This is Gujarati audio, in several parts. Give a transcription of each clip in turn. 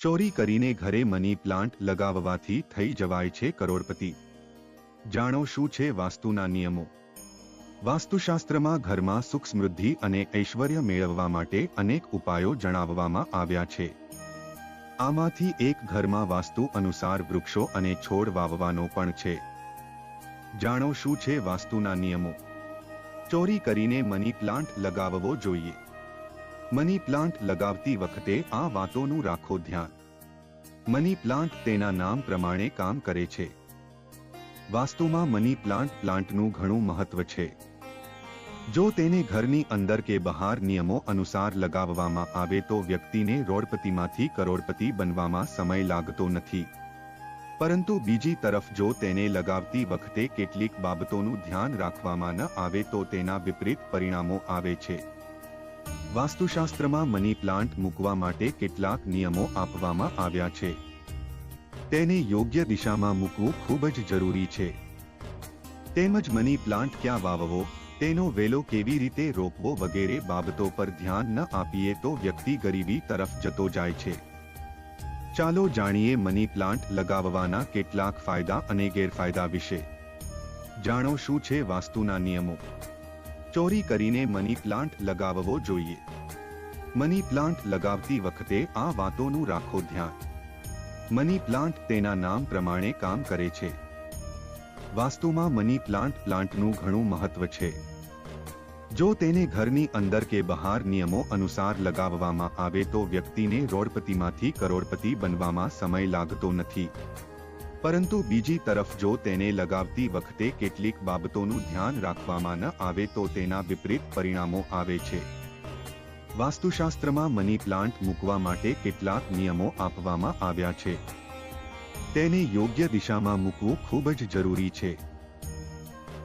ચોરી કરીને ઘરે મની પ્લાન્ટ લગાવવાથી થઈ જવાય છે કરોડપતિ. જાણો શું છે વાસ્તુના નિયમો? વાસ્તુશાસ્ત્રમાં ઘરમાં સુખ સમૃદ્ધિ અને ઐશ્વર્ય મેળવવા માટે અનેક ઉપાયો જણાવવામાં આવ્યા છે. આમાંથી એક ઘરમાં વાસ્તુ અનુસાર વૃક્ષો અને છોડ વાવવાનો પણ છે. જાણો શું છે વાસ્તુના નિયમો? ચોરી કરીને મની પ્લાન્ટ લગાવવો જોઈએ. મની પ્લાન્ટ લગાવતી વખતે આ વાતોનું રાખો ધ્યાન. મની પ્લાન્ટ તેના નામ પ્રમાણે કામ કરે છે. વાસ્તુમાં મની પ્લાન્ટ પ્લાન્ટનું ઘણું મહત્વ છે. જો તેને ઘરની અંદર કે બહાર નિયમો અનુસાર લગાવવામાં આવે તો વ્યક્તિને રોડપતિમાંથી કરોડપતિ બનવામાં સમય લાગતો નથી. પરંતુ બીજી તરફ જો તેને લગાવતી વખતે કેટલીક બાબતોનું ધ્યાન રાખવામાં ન આવે તો તેના વિપરીત પરિણામો આવે છે. વાસ્તુશાસ્ત્રમાં મની પ્લાન્ટ મૂકવા માટે કેટલાક નિયમો આપવામાં આવ્યા છે. તેને યોગ્ય દિશામાં મૂકવું ખૂબ જ જરૂરી છે. તેમજ મની પ્લાન્ટ ક્યાં વાવવો, તેનો વેલો કેવી રીતે રોકવો વગેરે બાબતો પર ધ્યાન ન આપીએ તો વ્યક્તિ ગરીબી તરફ જતો જાય છે. ચાલો જાણીએ મની પ્લાન્ટ લગાવવાના કેટલાક ફાયદા અને ગેરફાયદા વિશે. જાણો શું છે વાસ્તુના નિયમો? ચોરી કરીને મની પ્લાન્ટ લગાવવો જોઈએ. મની પ્લાન્ટ લગાવતી વખતે આ વાતોનું રાખો ધ્યાન. મની પ્લાન્ટ તેના નામ પ્રમાણે કામ કરે છે. વાસ્તુમાં મની પ્લાન્ટ પ્લાન્ટનું ઘણું મહત્વ છે. જો તેને ઘરની અંદર કે બહાર નિયમો અનુસાર લગાવવામાં આવે તો વ્યક્તિને રોડપતિમાંથી કરોડપતિ બનવામાં સમય લાગતો નથી. પરંતુ બીજી તરફ જો તેને લગાવતી વખતે કેટલીક બાબતોનું ધ્યાન રાખવામાં ન આવે તો તેના વિપરીત પરિણામો આવે છે. વાસ્તુશાસ્ત્રમાં મની પ્લાન્ટ મૂકવા માટે કેટલાક નિયમો આપવામાં આવ્યા છે. તેને યોગ્ય દિશામાં મૂકવું ખૂબ જ જરૂરી છે.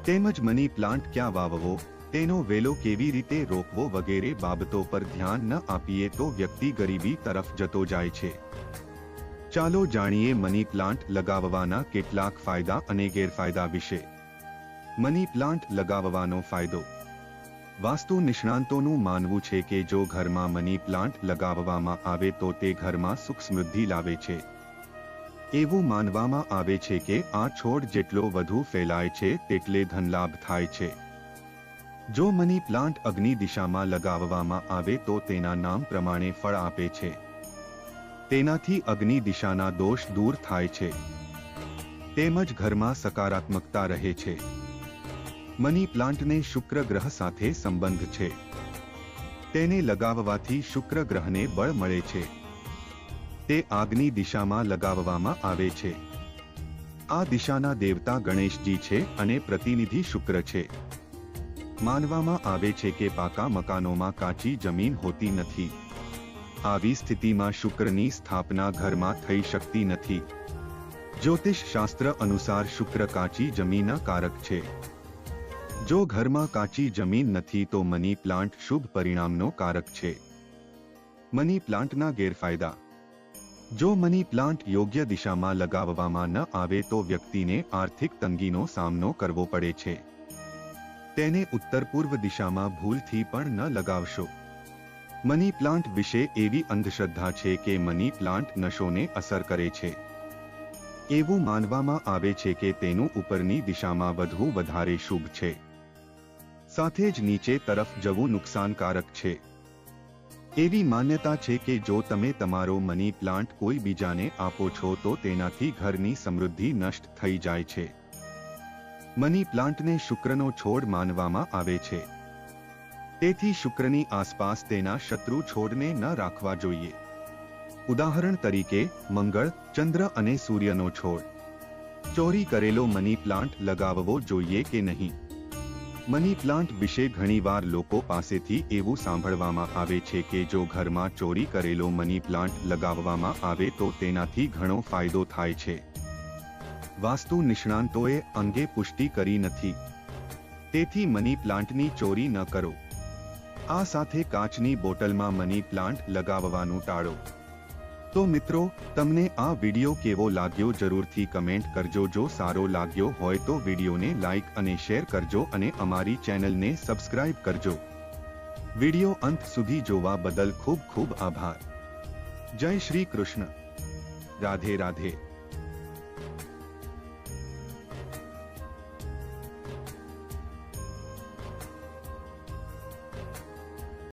તેમજ મની પ્લાન્ટ ક્યાં વાવવો, તેનો વેલો કેવી રીતે રોકવો વગેરે બાબતો પર ધ્યાન ન આપીએ તો વ્યક્તિ ગરીબી તરફ જતો જાય છે. ચાલો જાણીએ મની પ્લાન્ટ લગાવવાના કેટલાક ફાયદા અને ગેરફાયદા વિશે. મની પ્લાન્ટ લગાવવાનો ફાયદો. વાસ્તુ નિષ્ણાંતોનું માનવું છે કે જો ઘરમાં મની પ્લાન્ટ લગાવવામાં આવે તો તે ઘરમાં સુખ સમૃદ્ધિ લાવે છે. એવું માનવામાં આવે છે કે આ છોડ જેટલો વધુ ફેલાય છે તેટલે ધનલાભ થાય છે. જો મની પ્લાન્ટ અગ્નિ દિશામાં લગાવવામાં આવે તો તેના નામ પ્રમાણે ફળ આપે છે. તેનાથી અગ્નિ દિશાના દોષ દૂર થાય છે. તેમજ ઘરમાં સકારાત્મકતા રહે છે. મની પ્લાન્ટને શુક્ર ગ્રહ સાથે સંબંધ છે. તેને લગાવવાથી શુક્ર ગ્રહને બળ મળે છે. તે આગની દિશામાં લગાવવામાં આવે છે. આ દિશાના દેવતા ગણેશજી છે અને પ્રતિનિધિ શુક્ર છે. માનવામાં આવે છે કે પાકા મકાનોમાં કાચી જમીન હોતી નથી. આવી સ્થિતિમાં શુક્રની સ્થાપના ઘરમાં થઈ શકતી નથી. જ્યોતિષ શાસ્ત્ર અનુસાર શુક્ર કાચી જમીન કારક છે. જો ઘરમાં કાચી જમીન નથી તો મની પ્લાન્ટ શુભ પરિણામનો કારક છે. મની પ્લાન્ટના ગેરફાયદા. જો મની પ્લાન્ટ યોગ્ય દિશામાં લગાવવામાં ન આવે તો વ્યક્તિને આર્થિક તંગીનો સામનો કરવો પડે છે. તેને ઉત્તર પૂર્વ દિશામાં ભૂલથી પણ ન લગાવશો. મની પ્લાન્ટ વિશે એવી અંધશ્રદ્ધા છે કે મની પ્લાન્ટ નશોને અસર કરે છે. એવું માનવામાં આવે છે કે તેનું ઉપરની દિશામાં વધવું વધારે શુભ છે. સાથે જ નીચે તરફ જવું નુકસાનકારક છે. એવી માન્યતા છે કે જો તમે તમારો મની પ્લાન્ટ કોઈ બીજાને આપો છો તો તેનાથી ઘરની સમૃદ્ધિ નષ્ટ થઈ જાય છે. મની પ્લાન્ટને શુક્રનો છોડ માનવામાં આવે છે. તેથી શુક્રની આસપાસ તેના શત્રુ છોડને ન રાખવા જોઈએ. ઉદાહરણ તરીકે, મંગળ, ચંદ્ર અને સૂર્યનો છોડ. ચોરી કરેલો મની પ્લાન્ટ લગાવવો જોઈએ કે નહીં? મની પ્લાન્ટ વિશે ઘણીવાર લોકો પાસેથી એવું સાંભળવામાં આવે છે કે જો ઘરમાં ચોરી કરેલો મની પ્લાન્ટ લગાવવામાં આવે તો તેનાથી ઘણો ફાયદો થાય છે. વાસ્તુ નિષ્ણાંતોએ અંગે પુષ્ટિ કરી નથી. તેથી મની પ્લાન્ટની ચોરી ન કરો. આ સાથે કાચની બોટલમાં મની પ્લાન્ટ લગાવવાનું ટાળો. તો મિત્રો, તમને આ વિડિયો કેવો લાગ્યો જરૂરથી કમેન્ટ કરજો. જો સારો લાગ્યો હોય તો વિડીયોને લાઇક અને શેર કરજો અને અમારી ચેનલને સબસ્ક્રાઇબ કરજો. વીડિયો અંત સુધી જોવા બદલ ખૂબ ખૂબ આભાર. જય શ્રી કૃષ્ણ. રાધે રાધે.